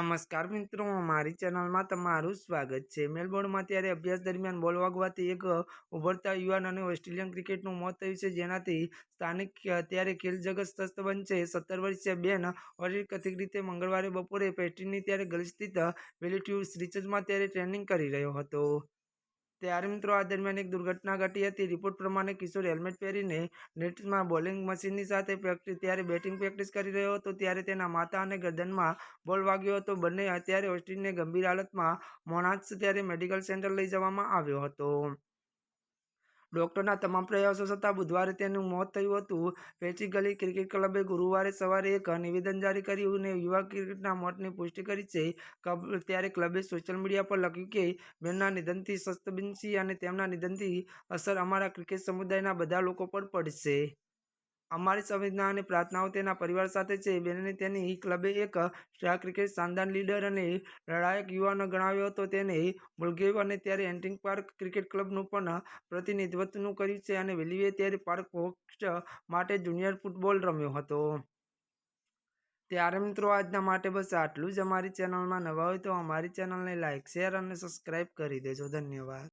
નમસ્કાર મિત્રો, મારી ચેનલમાં તમારું સ્વાગત છે. મેલબોર્નમાં ત્યારે અભ્યાસ દરમિયાન બોલ વાગવાથી એક ઉભરતા યુવાન અને ઓસ્ટ્રેલિયન ક્રિકેટનું મોત થયું છે. જેનાથી સ્થાનિક ત્યારે ખેલ જગત સ્વસ્થ બનશે. સત્તર વર્ષીય બેન ઓરી કથિત રીતે મંગળવારે બપોરે પેસ્ટ્રીની ત્યારે ગલી સ્થિત વેલિટ્યુડ રિસર્ચમાં ત્યારે ટ્રેનિંગ કરી રહ્યો હતો. ત્યારે મિત્રો આ દરમિયાન એક દુર્ઘટના ઘટી હતી. રિપોર્ટ પ્રમાણે કિશોર હેલ્મેટ પહેરીને નેટ્સમાં બોલિંગ મશીનની સાથે પ્રેક્ટિસ ત્યારે બેટિંગ પ્રેક્ટિસ કરી રહ્યો હતો. ત્યારે તેના માથા અને ગરદનમાં બોલ વાગ્યો હતો. બંને અત્યારે ઓસ્ટિનને ગંભીર હાલતમાં મોનાસ ત્યારે મેડિકલ સેન્ટર લઈ જવામાં આવ્યો હતો. ડોક્ટરના તમામ પ્રયાસો છતાં બુધવારે તેનું મોત થયું હતું. પેચી ગલી ક્રિકેટ ક્લબે ગુરુવારે સવારે એક નિવેદન જારી કર્યું અને યુવા ક્રિકેટના મોતની પુષ્ટિ કરી છે. ત્યારે ક્લબે સોશિયલ મીડિયા પર લખ્યું કે બેનના નિધનથી સસ્તબિનસી અને તેમના નિધનથી અસર અમારા ક્રિકેટ સમુદાયના બધા લોકો પર પડશે. અમારી સંવેદના અને પ્રાર્થનાઓ તેના પરિવાર સાથે છે. બેનને તેની ક્લબે એક સ્ટાર ક્રિકેટ શાનદાર લીડર અને લડાયક યુવાનો ગણાવ્યો હતો. તેને મુલગેવ અને ત્યારે એન્ટિંગ પાર્ક ક્રિકેટ ક્લબનું પણ પ્રતિનિધિત્વનું કર્યું છે અને વેલીએ ત્યારે પાર્ક હોક્સ માટે જુનિયર ફૂટબોલ રમ્યો હતો. ત્યારે મિત્રો આજના માટે બસ આટલું જ. અમારી ચેનલમાં નવા હોય તો અમારી ચેનલને લાઇક શેર અને સબસ્ક્રાઈબ કરી દેજો. ધન્યવાદ.